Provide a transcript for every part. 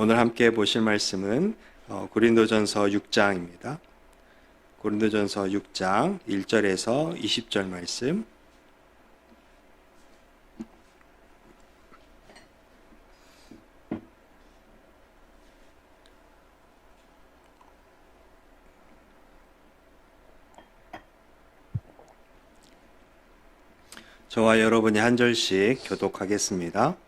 오늘 함께 보실 말씀은 어, 고린도전서 6장입니다. 고린도전서 6장 1절에서 20절 말씀. 저와 여러분이 한 절씩 교독하겠습니다.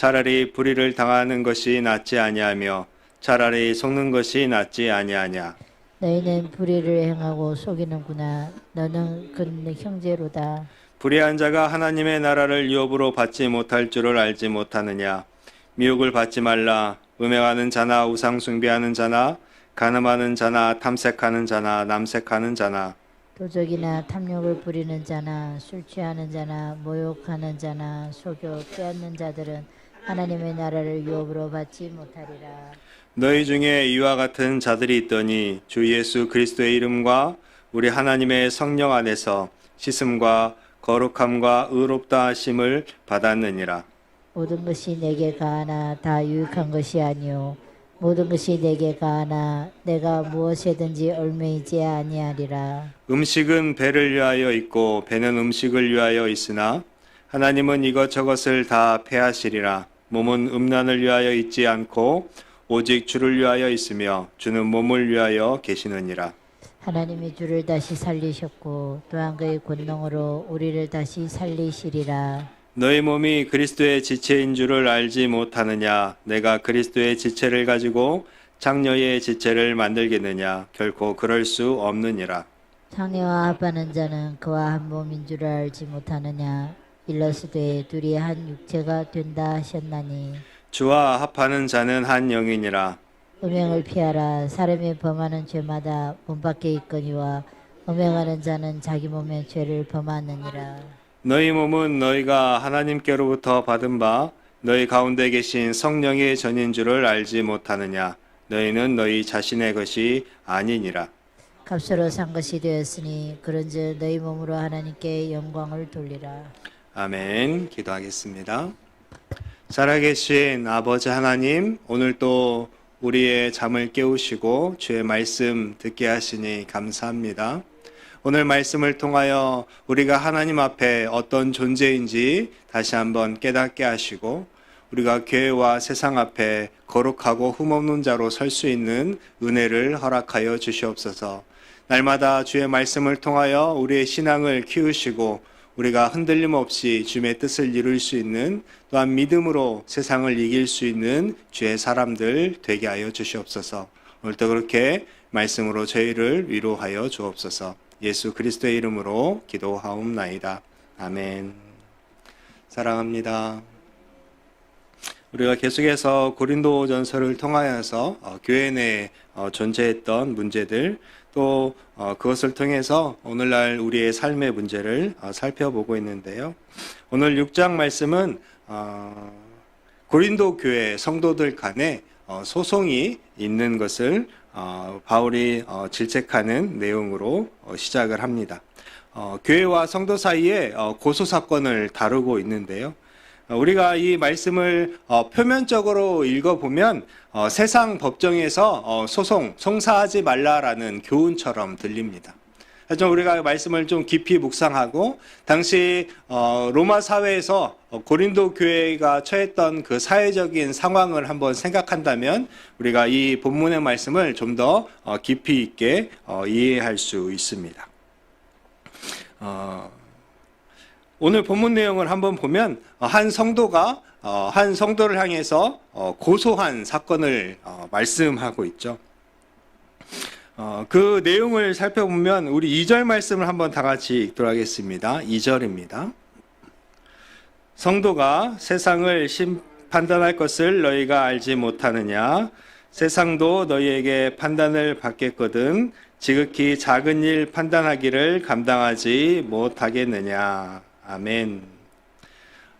차라리 불의를 당하는 것이 낫지 아니하며 차라리 속는 것이 낫지 아니하냐? 너희는 불의를 행하고 속이는구나. 너는 그 형제로다. 불의한 자가 하나님의 나라를 유업으로 받지 못할 줄을 알지 못하느냐? 미혹을 받지 말라. 음행하는 자나 우상 숭배하는 자나 간음하는 자나 탐색하는 자나 남색하는 자나. 도적이나 탐욕을 부리는 자나 술 취하는 자나 모욕하는 자나 속여 빼앗는 자들은 하나님의 나라를 유업으로 받지 못하리라. 너희 중에 이와 같은 자들이 있더니 주 예수 그리스도의 이름과 우리 하나님의 성령 안에서 씻음과 거룩함과 의롭다 하심을 받았느니라. 모든 것이 내게 가하나 다 유익한 것이 아니요 모든 것이 내게 가하나 내가 무엇이든지 얼매이지 아니하리라. 음식은 배를 위하여 있고 배는 음식을 위하여 있으나 하나님은 이것저것을 다 패하시리라. 몸은 음란을 위하여 있지 않고 오직 주를 위하여 있으며 주는 몸을 위하여 계시느니라. 하나님이 주를 다시 살리셨고 또한 그의 권능으로 우리를 다시 살리시리라. 너희 몸이 그리스도의 지체인 줄을 알지 못하느냐? 내가 그리스도의 지체를 가지고 장녀의 지체를 만들겠느냐? 결코 그럴 수 없느니라. 장애와 합하는 자는 그와 한 몸인 줄을 알지 못하느냐 일러스되 둘이 한 육체가 된다 하셨나니 주와 합하는 자는 한 영이니라. 음행을 피하라 사람이 범하는 죄마다 몸 밖에 있거니와 음행하는 자는 자기 몸의 죄를 범하느니라 너희 몸은 너희가 하나님께로부터 받은 바 너희 가운데 계신 성령의 전인 줄을 알지 못하느냐? 너희는 너희 자신의 것이 아니니라. 값으로 산 것이 되었으니 그런즉 너희 몸으로 하나님께 영광을 돌리라 아멘. 기도하겠습니다. 살아계신 아버지 하나님, 오늘 또 우리의 잠을 깨우시고 주의 말씀 듣게 하시니 감사합니다. 오늘 말씀을 통하여 우리가 하나님 앞에 어떤 존재인지 다시 한번 깨닫게 하시고 우리가 교회와 세상 앞에 거룩하고 흠없는 자로 설 수 있는 은혜를 허락하여 주시옵소서. 날마다 주의 말씀을 통하여 우리의 신앙을 키우시고 우리가 흔들림 없이 주의 뜻을 이룰 수 있는 또한 믿음으로 세상을 이길 수 있는 주의 사람들 되게 하여 주시옵소서. 오늘도 그렇게 말씀으로 저희를 위로하여 주옵소서. 예수 그리스도의 이름으로 기도하옵나이다. 아멘. 사랑합니다. 우리가 계속해서 고린도전서를 통하여서 어, 교회 내에 어, 존재했던 문제들 또 어, 그것을 통해서 오늘날 우리의 삶의 문제를 어, 살펴보고 있는데요. 오늘 6장 말씀은 어, 고린도 교회 성도들 간에 어, 소송이 있는 것을 어, 바울이 어, 질책하는 내용으로 어, 시작을 합니다. 어, 교회와 성도 사이에 어, 고소 사건을 다루고 있는데요. 어, 우리가 이 말씀을 어, 표면적으로 읽어보면 어, 세상 법정에서 어, 소송, 송사하지 말라라는 교훈처럼 들립니다. 하지만 우리가 말씀을 좀 깊이 묵상하고 당시 어, 로마 사회에서 어, 고린도 교회가 처했던 그 사회적인 상황을 한번 생각한다면 우리가 이 본문의 말씀을 좀더 어, 깊이 있게 어, 이해할 수 있습니다. 어, 오늘 본문 내용을 한번 보면 어, 한 성도가 어, 한 성도를 향해서 어, 고소한 사건을 어, 말씀하고 있죠. 어, 그 내용을 살펴보면 우리 2절 말씀을 한번 다 같이 읽도록 하겠습니다. 2절입니다. 성도가 세상을 심 판단할 것을 너희가 알지 못하느냐 세상도 너희에게 판단을 받겠거든 지극히 작은 일 판단하기를 감당하지 못하겠느냐 아멘.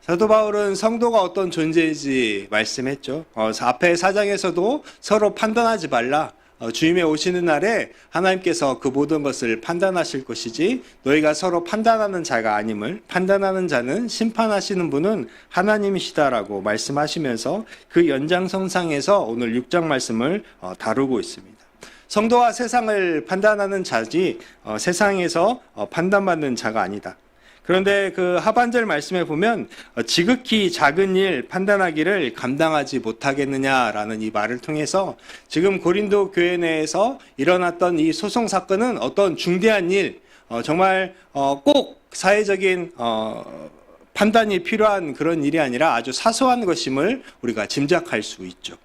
사도 바울은 성도가 어떤 존재인지 말씀했죠. 어, 앞에 사장에서도 서로 판단하지 말라. 어, 주님의 오시는 날에 하나님께서 그 모든 것을 판단하실 것이지 너희가 서로 판단하는 자가 아님을 판단하는 자는 심판하시는 분은 하나님이시다라고 말씀하시면서 그 연장선상에서 오늘 6장 말씀을 어, 다루고 있습니다. 성도와 세상을 판단하는 자지 어, 세상에서 어, 판단받는 자가 아니다. 그런데 그 하반절 말씀에 보면 어, 지극히 작은 일 판단하기를 감당하지 못하겠느냐라는 이 말을 통해서 지금 고린도 교회 내에서 일어났던 이 소송 사건은 어떤 중대한 일, 어, 정말 어, 꼭 사회적인 어, 판단이 필요한 그런 일이 아니라 아주 사소한 것임을 우리가 짐작할 수 있죠.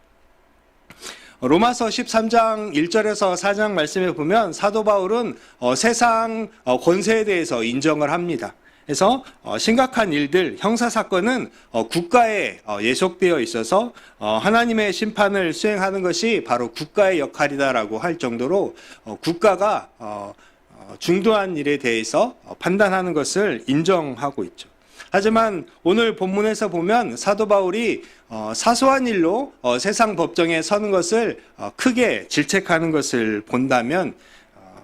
로마서 13장 1절에서 4장 말씀에 보면 사도 바울은 어, 세상 어, 권세에 대해서 인정을 합니다. 그래서 어, 심각한 일들, 형사 사건은 어, 국가에 어, 예속되어 있어서 어, 하나님의 심판을 수행하는 것이 바로 국가의 역할이다라고 할 정도로 어, 국가가 중도한 일에 대해서 어, 판단하는 것을 인정하고 있죠. 하지만 오늘 본문에서 보면 사도 바울이 어, 사소한 일로 어, 세상 법정에 서는 것을 어, 크게 질책하는 것을 본다면 어,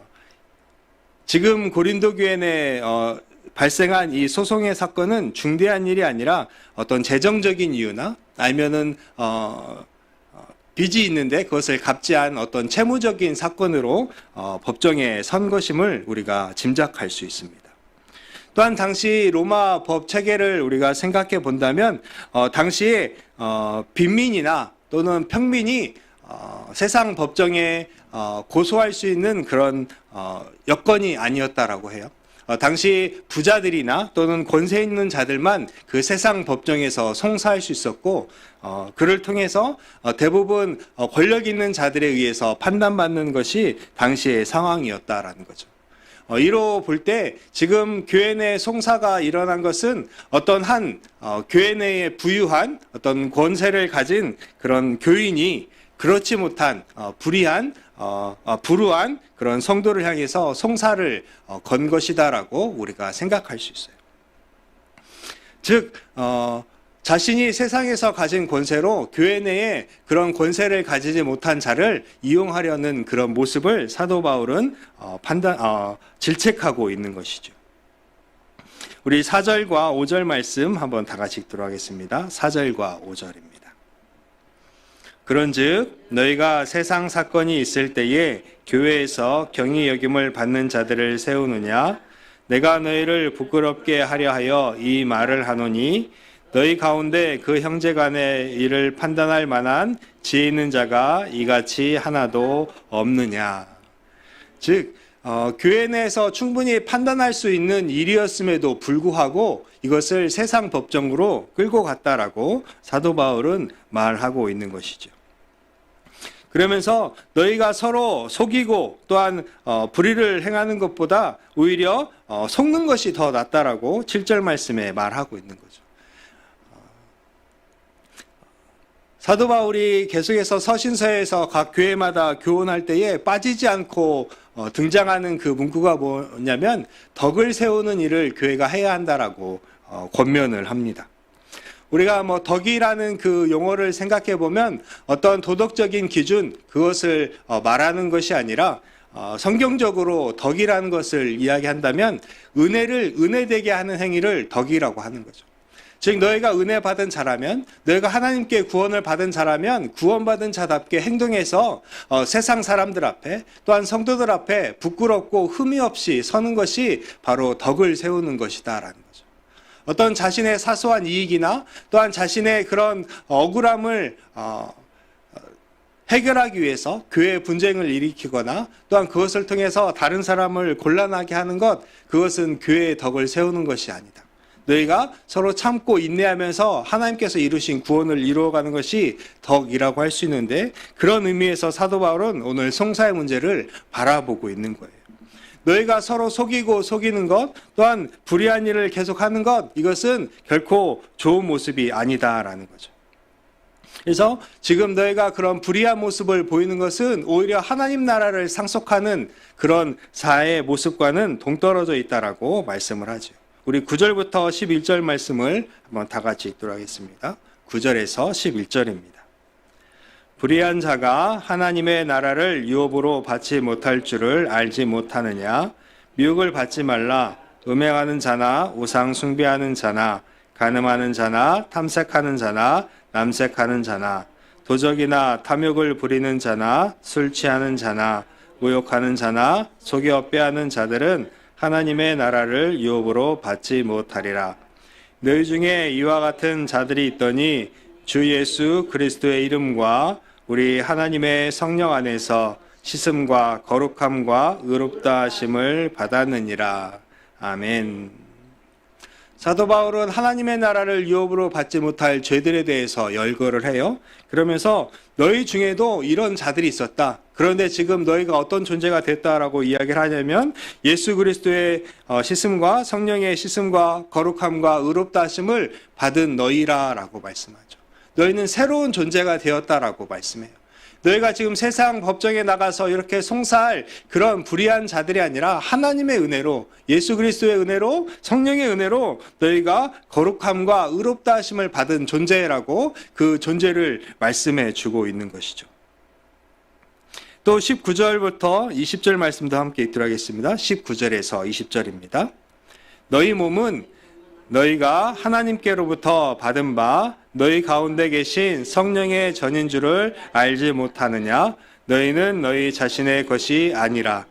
지금 고린도 교회 내 어, 발생한 이 소송의 사건은 중대한 일이 아니라 어떤 재정적인 이유나 아니면은 어, 어, 빚이 있는데 그것을 갚지 않은 어떤 채무적인 사건으로 어, 법정에 선 것임을 우리가 짐작할 수 있습니다. 또한 당시 로마 법 체계를 우리가 생각해 본다면 어, 당시에 어, 빈민이나 또는 평민이 어, 세상 법정에 어, 고소할 수 있는 그런 어, 여건이 아니었다라고 해요. 어, 당시 부자들이나 또는 권세 있는 자들만 그 세상 법정에서 송사할 수 있었고 어, 그를 통해서 어, 대부분 어, 권력 있는 자들에 의해서 판단받는 것이 당시의 상황이었다라는 거죠. 어, 이로 볼 때 지금 교회 내 송사가 일어난 것은 어떤 한 어, 교회 내에 부유한 어떤 권세를 가진 그런 교인이 그렇지 못한 어, 불의한 어, 어, 불우한 그런 성도를 향해서 송사를 어, 건 것이다라고 우리가 생각할 수 있어요. 즉 어, 자신이 세상에서 가진 권세로 교회 내에 그런 권세를 가지지 못한 자를 이용하려는 그런 모습을 사도 바울은 어, 판단 어, 질책하고 있는 것이죠. 우리 4절과 5절 말씀 한번 다 같이 읽도록 하겠습니다. 4절과 5절입니다. 그런즉 너희가 세상 사건이 있을 때에 교회에서 경히 여김을 받는 자들을 세우느냐 내가 너희를 부끄럽게 하려 하여 이 말을 하노니 너희 가운데 그 형제 간의 일을 판단할 만한 지혜 있는 자가 이같이 하나도 없느냐. 즉, 어, 교회 내에서 충분히 판단할 수 있는 일이었음에도 불구하고 이것을 세상 법정으로 끌고 갔다라고 사도 바울은 말하고 있는 것이죠. 그러면서 너희가 서로 속이고 또한 어, 불의를 행하는 것보다 오히려 어, 속는 것이 더 낫다라고 7절 말씀에 말하고 있는 거죠. 사도 바울이 계속해서 서신서에서 각 교회마다 교훈할 때에 빠지지 않고 어, 등장하는 그 문구가 뭐냐면 덕을 세우는 일을 교회가 해야 한다라고 어, 권면을 합니다. 우리가 뭐 덕이라는 그 용어를 생각해 보면 어떤 도덕적인 기준 그것을 어, 말하는 것이 아니라 어, 성경적으로 덕이라는 것을 이야기한다면 은혜를 은혜되게 하는 행위를 덕이라고 하는 거죠. 즉 너희가 은혜 받은 자라면 너희가 하나님께 구원을 받은 자라면 구원받은 자답게 행동해서 어, 세상 사람들 앞에 또한 성도들 앞에 부끄럽고 흠이 없이 서는 것이 바로 덕을 세우는 것이다라는 거죠. 어떤 자신의 사소한 이익이나 또한 자신의 그런 억울함을 어, 해결하기 위해서 교회 분쟁을 일으키거나 또한 그것을 통해서 다른 사람을 곤란하게 하는 것 그것은 교회의 덕을 세우는 것이 아니다. 너희가 서로 참고 인내하면서 하나님께서 이루신 구원을 이루어가는 것이 덕이라고 할 수 있는데 그런 의미에서 사도 바울은 오늘 송사의 문제를 바라보고 있는 거예요. 너희가 서로 속이고 속이는 것 또한 불의한 일을 계속하는 것 이것은 결코 좋은 모습이 아니다라는 거죠. 그래서 지금 너희가 그런 불의한 모습을 보이는 것은 오히려 하나님 나라를 상속하는 그런 자의 모습과는 동떨어져 있다라고 말씀을 하죠. 우리 9절부터 11절 말씀을 한번 다 같이 읽도록 하겠습니다. 9절에서 11절입니다. 불의한 자가 하나님의 나라를 유업으로 받지 못할 줄을 알지 못하느냐? 미혹을 받지 말라. 음행하는 자나 우상 숭배하는 자나 간음하는 자나 탐색하는 자나 남색하는 자나 도적이나 탐욕을 부리는 자나 술 취하는 자나 모욕하는 자나 속여 빼하는 자들은 하나님의 나라를 유업으로 받지 못하리라. 너희 중에 이와 같은 자들이 있더니 주 예수 그리스도의 이름과 우리 하나님의 성령 안에서 씻음과 거룩함과 의롭다 하심을 받았느니라. 아멘. 사도 바울은 하나님의 나라를 유업으로 받지 못할 죄들에 대해서 열거를 해요. 그러면서 너희 중에도 이런 자들이 있었다. 그런데 지금 너희가 어떤 존재가 됐다라고 이야기를 하냐면 예수 그리스도의 어, 씻음과 성령의 씻음과 거룩함과 의롭다 하심을 받은 너희라라고 말씀하죠. 너희는 새로운 존재가 되었다라고 말씀해요. 너희가 지금 세상 법정에 나가서 이렇게 송사할 그런 불의한 자들이 아니라 하나님의 은혜로 예수 그리스도의 은혜로 성령의 은혜로 너희가 거룩함과 의롭다 하심을 받은 존재라고 그 존재를 말씀해 주고 있는 것이죠. 또 19절부터 20절 말씀도 함께 읽도록 하겠습니다. 19절에서 20절입니다. 너희 몸은 너희가 하나님께로부터 받은 바 너희 가운데 계신 성령의 전인 줄을 알지 못하느냐 너희는 너희 자신의 것이 아니라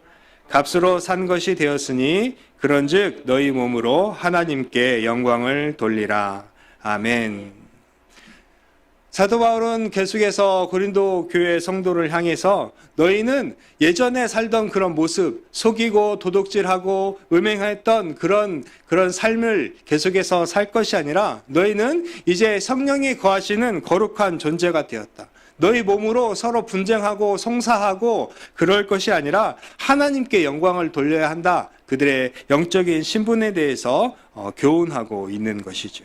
값으로 산 것이 되었으니 그런즉 너희 몸으로 하나님께 영광을 돌리라 아멘. 사도 바울은 계속해서 고린도 교회 성도를 향해서 너희는 예전에 살던 그런 모습, 속이고 도둑질하고 음행했던 그런 그런 삶을 계속해서 살 것이 아니라 너희는 이제 성령이 거하시는 거룩한 존재가 되었다. 너희 몸으로 서로 분쟁하고 송사하고 그럴 것이 아니라 하나님께 영광을 돌려야 한다. 그들의 영적인 신분에 대해서 어, 교훈하고 있는 것이죠.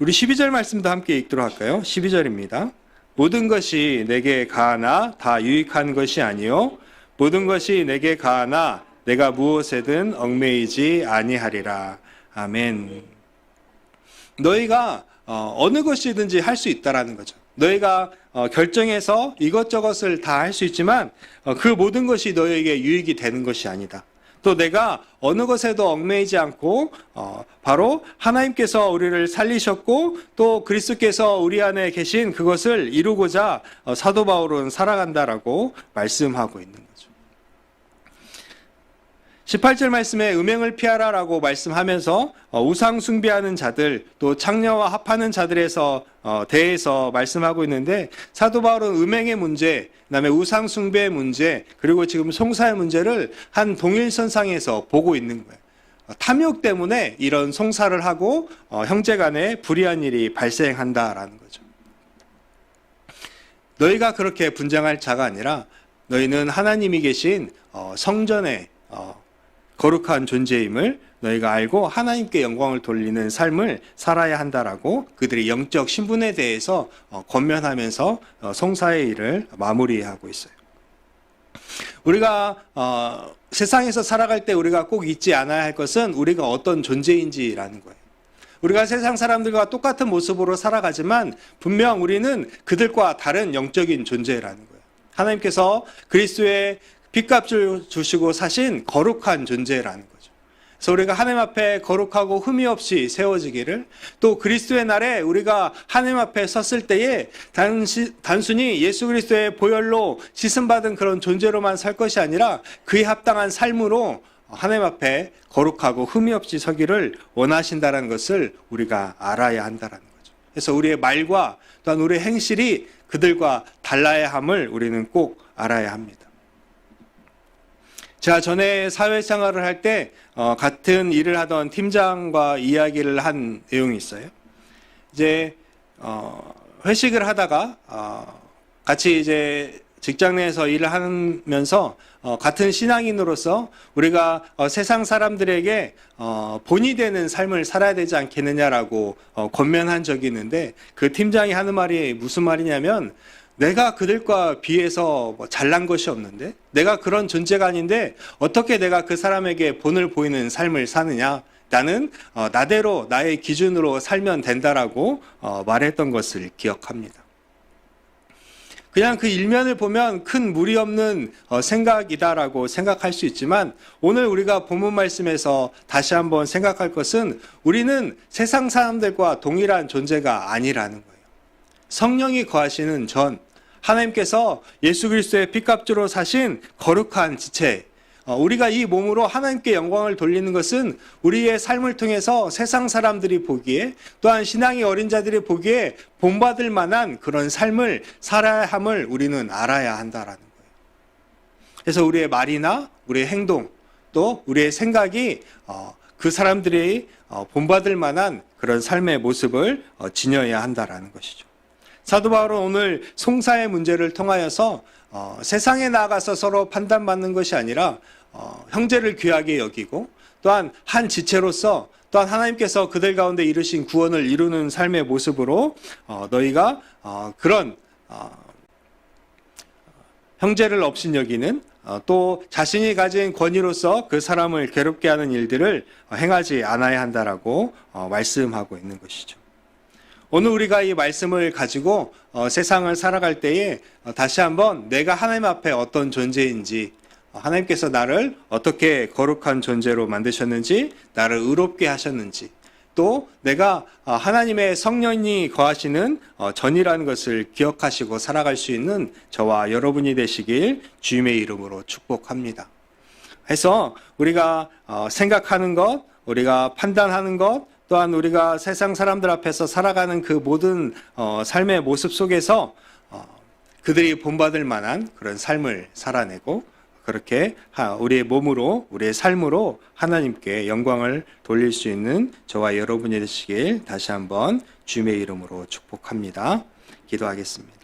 우리 12절 말씀도 함께 읽도록 할까요? 12절입니다. 모든 것이 내게 가하나 다 유익한 것이 아니요 모든 것이 내게 가하나 내가 무엇에든 얽매이지 아니하리라. 아멘. 너희가 어, 어느 것이든지 할 수 있다라는 거죠. 너희가 어, 결정해서 이것저것을 다 할 수 있지만 어, 그 모든 것이 너희에게 유익이 되는 것이 아니다. 또 내가 어느 것에도 얽매이지 않고 어, 바로 하나님께서 우리를 살리셨고 또 그리스도께서 우리 안에 계신 그것을 이루고자 어, 사도 바울은 살아간다라고 말씀하고 있는 거죠. 18절 말씀에 음행을 피하라라고 말씀하면서 어, 우상 숭배하는 자들 또 창녀와 합하는 자들에서 어, 대해서 말씀하고 있는데 사도 바울은 음행의 문제, 그다음에 우상 숭배의 문제, 그리고 지금 송사의 문제를 한 동일선상에서 보고 있는 거예요. 어, 탐욕 때문에 이런 송사를 하고 어, 형제간에 불의한 일이 발생한다라는 거죠. 너희가 그렇게 분쟁할 자가 아니라 너희는 하나님이 계신 어, 성전에 어, 거룩한 존재임을 너희가 알고 하나님께 영광을 돌리는 삶을 살아야 한다라고 그들의 영적 신분에 대해서 어, 권면하면서 어, 송사의 일을 마무리하고 있어요. 우리가 어, 세상에서 살아갈 때 우리가 꼭 잊지 않아야 할 것은 우리가 어떤 존재인지라는 거예요. 우리가 세상 사람들과 똑같은 모습으로 살아가지만 분명 우리는 그들과 다른 영적인 존재라는 거예요. 하나님께서 그리스도의 빚값을 주시고 사신 거룩한 존재라는 거죠. 그래서 우리가 하나님 앞에 거룩하고 흠이 없이 세워지기를 또 그리스도의 날에 우리가 하나님 앞에 섰을 때에 단시, 단순히 예수 그리스도의 보혈로 씻음받은 그런 존재로만 살 것이 아니라 그에 합당한 삶으로 하나님 앞에 거룩하고 흠이 없이 서기를 원하신다는 것을 우리가 알아야 한다는 거죠. 그래서 우리의 말과 또한 우리의 행실이 그들과 달라야 함을 우리는 꼭 알아야 합니다. 제가 전에 사회생활을 할때 어, 같은 일을 하던 팀장과 이야기를 한 내용이 있어요. 이제 어, 회식을 하다가 어, 같이 이제 직장 내에서 일을 하면서 어, 같은 신앙인으로서 우리가 어, 세상 사람들에게 어, 본이 되는 삶을 살아야 되지 않겠느냐라고 어, 권면한 적이 있는데 그 팀장이 하는 말이 무슨 말이냐면 내가 그들과 비해서 뭐 잘난 것이 없는데 내가 그런 존재가 아닌데 어떻게 내가 그 사람에게 본을 보이는 삶을 사느냐 나는 어, 나대로 나의 기준으로 살면 된다라고 어, 말했던 것을 기억합니다. 그냥 그 일면을 보면 큰 무리 없는 어, 생각이다라고 생각할 수 있지만 오늘 우리가 본문 말씀에서 다시 한번 생각할 것은 우리는 세상 사람들과 동일한 존재가 아니라는 거예요. 성령이 거하시는 전 하나님께서 예수 그리스도의 피값주로 사신 거룩한 지체 어, 우리가 이 몸으로 하나님께 영광을 돌리는 것은 우리의 삶을 통해서 세상 사람들이 보기에 또한 신앙이 어린 자들이 보기에 본받을 만한 그런 삶을 살아야 함을 우리는 알아야 한다라는 거예요. 그래서 우리의 말이나 우리의 행동 또 우리의 생각이 어, 그 사람들이 어, 본받을 만한 그런 삶의 모습을 어, 지녀야 한다라는 것이죠. 사도 바울은 오늘 송사의 문제를 통하여서 어, 세상에 나가서 서로 판단받는 것이 아니라 어, 형제를 귀하게 여기고 또한 한 지체로서 또한 하나님께서 그들 가운데 이루신 구원을 이루는 삶의 모습으로 어, 너희가 어, 그런 어, 형제를 없인 여기는 어, 또 자신이 가진 권위로서 그 사람을 괴롭게 하는 일들을 어, 행하지 않아야 한다라고 어, 말씀하고 있는 것이죠. 오늘 우리가 이 말씀을 가지고 어, 세상을 살아갈 때에 어, 다시 한번 내가 하나님 앞에 어떤 존재인지 어, 하나님께서 나를 어떻게 거룩한 존재로 만드셨는지 나를 의롭게 하셨는지 또 내가 어, 하나님의 성령이 거하시는 어, 전이라는 것을 기억하시고 살아갈 수 있는 저와 여러분이 되시길 주님의 이름으로 축복합니다. 해서 우리가 어, 생각하는 것, 우리가 판단하는 것, 또한 우리가 세상 사람들 앞에서 살아가는 그 모든 어, 삶의 모습 속에서 어, 그들이 본받을 만한 그런 삶을 살아내고 그렇게 하- 우리의 몸으로 우리의 삶으로 하나님께 영광을 돌릴 수 있는 저와 여러분이 되시길 다시 한번 주님의 이름으로 축복합니다. 기도하겠습니다.